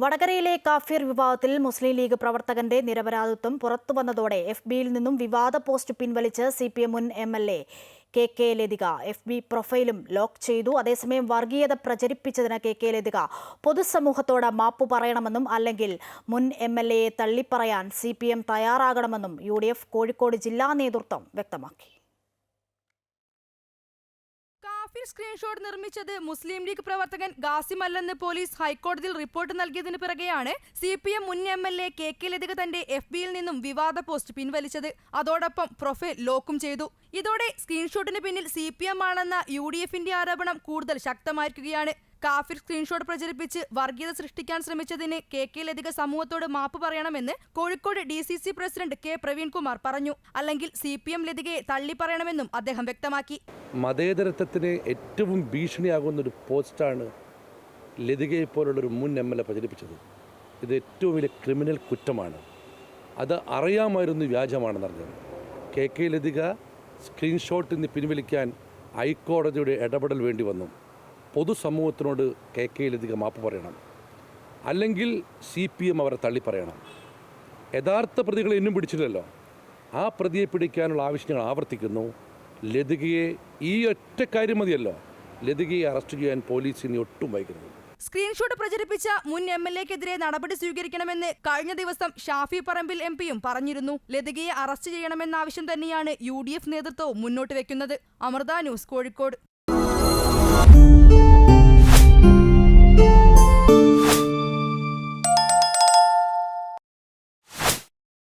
വടകരയിലെ കാഫിർ വിവാദത്തിൽ മുസ്ലിം ലീഗ് പ്രവർത്തകന്റെ നിരപരാധിത്വം പുറത്തുവന്നതോടെ എഫ് ബിയിൽ നിന്നും വിവാദ പോസ്റ്റ് പിൻവലിച്ച് സി പി എം മുൻ M L A K K Lathika F B പ്രൊഫൈലും lock ചെയ്തു. അതേസമയം വർഗീയത പ്രചരിപ്പിച്ചതിന് കെ കെ ലതിക പൊതുസമൂഹത്തോട് മാപ്പു പറയണമെന്നും അല്ലെങ്കിൽ മുൻ എം എൽ എയെ തള്ളിപ്പറയാൻ സി പി എം തയ്യാറാകണമെന്നും യു ഡി എഫ് കോഴിക്കോട് ജില്ലാ നേതൃത്വം വ്യക്തമാക്കി. കാഫിർ സ്ക്രീൻഷോട്ട് നിർമ്മിച്ചത് മുസ്ലിം ലീഗ് പ്രവർത്തകൻ ഗാസിം അല്ലെന്ന് പോലീസ് ഹൈക്കോടതിയിൽ റിപ്പോർട്ട് നൽകിയതിന് പിറകെയാണ് സി പി എം മുൻ M L A K K Lathika തന്റെ എഫ് ബിയിൽ നിന്നും വിവാദ പോസ്റ്റ് പിൻവലിച്ചത്. അതോടൊപ്പം പ്രൊഫൈൽ ലോക്കും ചെയ്തു. ഇതോടെ സ്ക്രീൻഷോട്ടിന് പിന്നിൽ സി പി എം ആണെന്ന യു ഡി എഫിന്റെ ആരോപണം കൂടുതൽ ശക്തമായിരിക്കുകയാണ്. കാഫിർ സ്ക്രീൻഷോട്ട് പ്രചരിപ്പിച്ച് വർഗീയത സൃഷ്ടിക്കാൻ ശ്രമിച്ചതിന് കെ കെ ലതിക സമൂഹത്തോട് മാപ്പ് പറയണമെന്ന് Kozhikode D C C president K Praveenkumar പറഞ്ഞു. അല്ലെങ്കിൽ സി പി എം ലതികയെ തള്ളിപ്പറയണമെന്നും അദ്ദേഹം വ്യക്തമാക്കി. മതേതരത്വത്തിന് ഏറ്റവും ഭീഷണിയാകുന്ന ഒരു പോസ്റ്റാണ് ലതികയെ പോലുള്ളൊരു മുൻ എം എൽ എ പ്രചരിപ്പിച്ചത്. ഇത് ഏറ്റവും വലിയ ക്രിമിനൽ കുറ്റമാണ്. അത് അറിയാമായിരുന്നു വ്യാജമാണെന്നറിഞ്ഞത് കെ കെ ലതിക സ്ക്രീൻഷോട്ട് പിൻവലിക്കാൻ ഹൈക്കോടതിയുടെ ഇടപെടൽ വേണ്ടി വന്നു. പൊതുസമൂഹത്തിനോട് കെ കെ ലതിക മാപ്പ് പറയണം. അല്ലെങ്കിൽ സി പി എം അവരെ തള്ളിപ്പറയണം യഥാർത്ഥ പ്രതികളെ ഇന്നും പിടിച്ചില്ലല്ലോ. ആ പ്രതിയെ പിടിക്കാനുള്ള ആവശ്യം ഞങ്ങൾ ആവർത്തിക്കുന്നു. ലതികയെ ഈ ഒറ്റ കാര്യം മതിയല്ലോ. ലതികയെ അറസ്റ്റ് ചെയ്യാൻ പോലീസിന് ഒട്ടും വൈകരുത്. സ്ക്രീൻഷോട്ട് പ്രചരിപ്പിച്ച മുൻ എം എൽ എക്കെതിരെ നടപടി സ്വീകരിക്കണമെന്ന് കഴിഞ്ഞ ദിവസം ഷാഫി പറമ്പിൽ എം പിയും പറഞ്ഞിരുന്നു. ലതികയെ അറസ്റ്റ് ചെയ്യണമെന്ന ആവശ്യം തന്നെയാണ് യു ഡി എഫ് നേതൃത്വവും മുന്നോട്ട് വെക്കുന്നത്. Amrita news Kozhikode. Thank you.